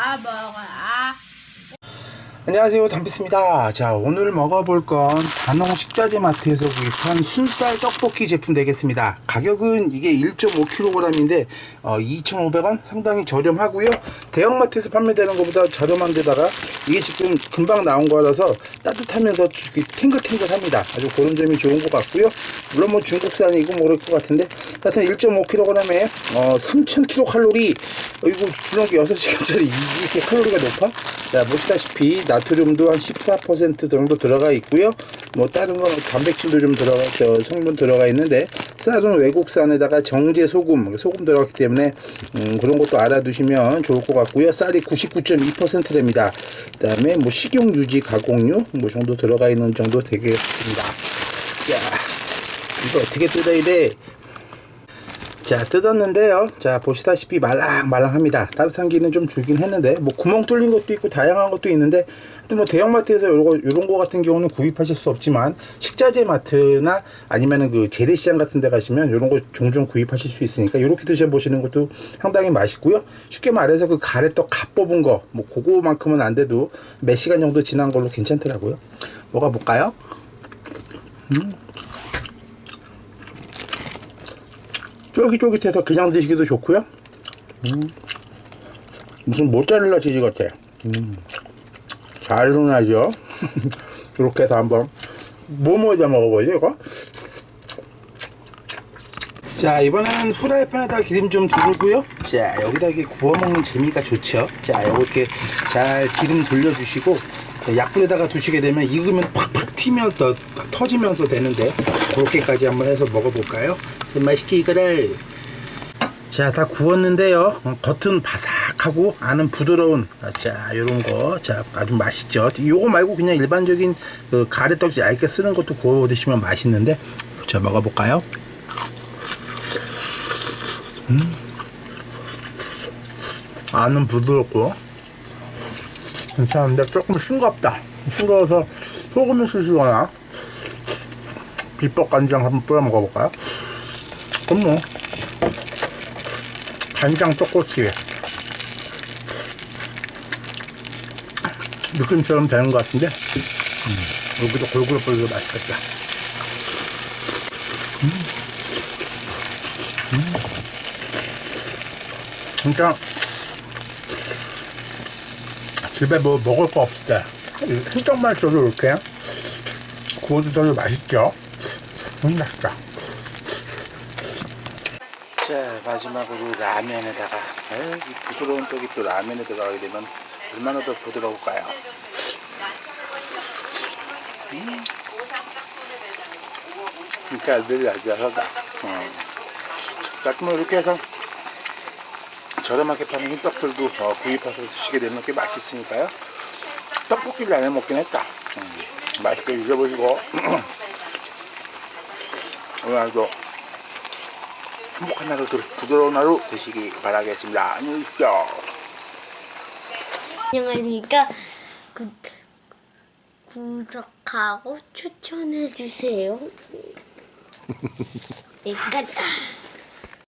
아 먹어 아. 안녕하세요. 담비스입니다. 자 오늘 먹어볼 건 단홍 식자재 마트에서 구입한 순살 떡볶이 제품 되겠습니다. 가격은 이게 1.5kg인데 어, 2,500원? 상당히 저렴하고요. 대형마트에서 판매되는 것보다 저렴한 데다가 이게 지금 금방 나온 거라서 따뜻하면서 탱글탱글합니다. 아주 그런 점이 좋은 것 같고요. 물론 뭐 중국산이고 모를 것 같은데 하여튼 1.5kg에 어, 3,000kcal 이거 주는 게 6시간짜리 이렇게 칼로리가 높아? 자 보시다시피 나트륨도 한 14% 정도 들어가 있고요. 뭐 다른 건 단백질도 좀 들어가 저 성분 들어가 있는데 쌀은 외국산에다가 정제 소금 소금 들어갔기 때문에 음, 그런 것도 알아두시면 좋을 것 같고요. 쌀이 99.2%됩니다. 그 다음에 뭐 식용 유지 가공유 뭐 정도 들어가 있는 정도 되겠습니다. 자 이거 어떻게 뜯어야 돼 자 뜯었는데요. 자 보시다시피 말랑말랑합니다. 따뜻한 기는 좀 줄긴 했는데 뭐 구멍 뚫린 것도 있고 다양한 것도 있는데 하여튼 뭐 대형마트에서 요거 요런 거 같은 경우는 구입하실 수 없지만 식자재 마트나 아니면은 그 재래시장 같은 데 가시면 요런 거 종종 구입하실 수 있으니까 요렇게 드셔보시는 것도 상당히 맛있고요. 쉽게 말해서 그 가래떡 갓 뽑은 거 뭐 그거만큼은 안 돼도 몇 시간 정도 지난 걸로 괜찮더라고요. 먹어 볼까요 쫄깃쫄깃해서 그냥 드시기도 좋고요. 음. 무슨 모짜렐라 치즈 같아. 음. 잘 흔하죠. 이렇게 해서 한번 뭐뭐에다 먹어보죠 이거. 자 이번엔 후라이팬에다 기름 좀 두르고요. 자 여기다 이렇게 구워 먹는 재미가 좋죠. 자 이렇게 잘 기름 돌려주시고 약불에다가 두시게 되면 익으면 팍팍 튀면서 터지면서 되는데 그렇게까지 한번 해서 먹어볼까요? 맛있게 익어라. 자, 다 구웠는데요. 어, 겉은 바삭하고 안은 부드러운 자, 요런 거. 자, 아주 맛있죠. 요거 말고 그냥 일반적인 그 가래떡 얇게 쓰는 것도 구워 드시면 맛있는데 자, 먹어 볼까요? 음. 안은 부드럽고 괜찮은데 조금 싱겁다. 싱거워서 소금을 쓰시거나 비법 간장 한번 뿌려 먹어볼까요? 그럼 뭐 간장 떡꼬치 느낌처럼 되는 것 같은데 음, 여기도 골고루 뿌려도 맛있겠다 음. 음. 진짜 집에 뭐 먹을 거 없을 때 신정만 줘도 이렇게 되게 맛있죠 음 맛있다 자 마지막으로 라면에다가 에이, 이 부드러운 떡이 또 라면에 들어가게 되면 얼마나 더 부드러울까요? 음. 진짜 알들이 알자하다. 어. 가끔 이렇게 해서 저렴하게 파는 흰떡들도 어, 구입해서 드시게 되면 꽤 맛있으니까요. 떡볶이를 안 해 먹긴 했다. 음, 맛있게 드셔보시고. 오늘도 행복한 하루, 부드러운 하루 되시기 바라겠습니다. 안녕히 계십시오. 안녕하십니까 구, 구독하고 추천해 주세요 네, 끝.